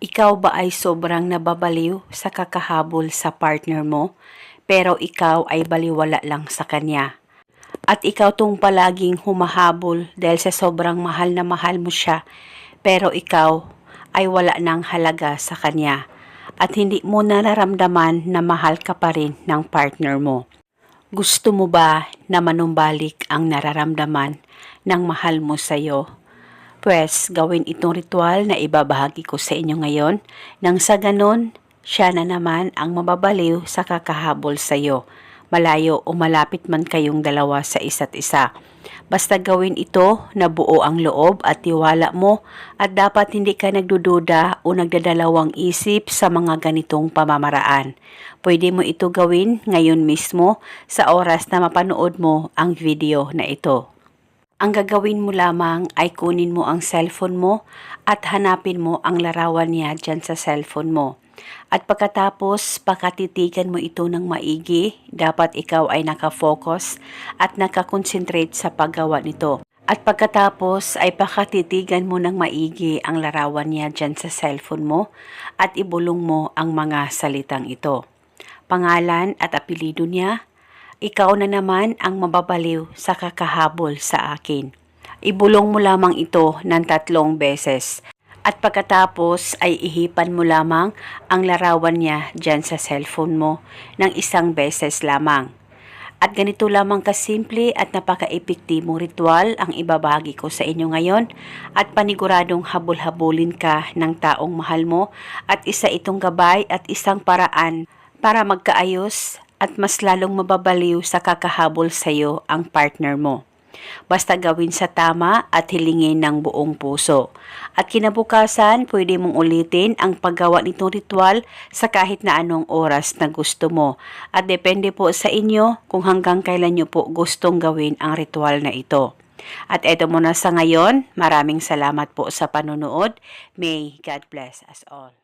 Ikaw ba ay sobrang nababaliw sa kakahabol sa partner mo, pero ikaw ay baliwala lang sa kanya? At ikaw tong palaging humahabol dahil sa sobrang mahal na mahal mo siya, pero ikaw ay wala ng halaga sa kanya at hindi mo nararamdaman na mahal ka pa rin ng partner mo. Gusto mo ba na manumbalik ang nararamdaman ng mahal mo sa'yo? Pwes, gawin itong ritual na ibabahagi ko sa inyo ngayon nang sa ganon, siya na naman ang mababaliw sa kakahabol sa'yo. Malayo o malapit man kayong dalawa sa isa't isa. Basta gawin ito na buo ang loob at tiwala mo at dapat hindi ka nagdududa o nagdadalawang isip sa mga ganitong pamamaraan. Pwede mo ito gawin ngayon mismo sa oras na mapanood mo ang video na ito. Ang gagawin mo lamang ay kunin mo ang cellphone mo at hanapin mo ang larawan niya dyan sa cellphone mo. At pagkatapos, pakatitigan mo ito ng maigi, dapat ikaw ay nakafocus at nakakonsentrate sa paggawa nito. At pagkatapos ay pakatitigan mo ng maigi ang larawan niya dyan sa cellphone mo at ibulong mo ang mga salitang ito. Pangalan at apelido niya, ikaw na naman ang mababaliw sa kakahabol sa akin. Ibulong mo lamang ito ng tatlong beses. At pagkatapos ay ihipan mo lamang ang larawan niya dyan sa cellphone mo ng isang beses lamang. At ganito lamang kasimple at napaka-epektibong ritual ang ibabagi ko sa inyo ngayon at paniguradong habol-habulin ka ng taong mahal mo at isa itong gabay at isang paraan para magkaayos at mas lalong mababaliw sa kakahabol sa iyo ang partner mo. Basta gawin sa tama at hilingin ng buong puso. At kinabukasan, pwede mong ulitin ang paggawa nitong ritual sa kahit na anong oras na gusto mo. At depende po sa inyo kung hanggang kailan nyo po gustong gawin ang ritual na ito. At eto muna sa ngayon, maraming salamat po sa panonood. May God bless us all.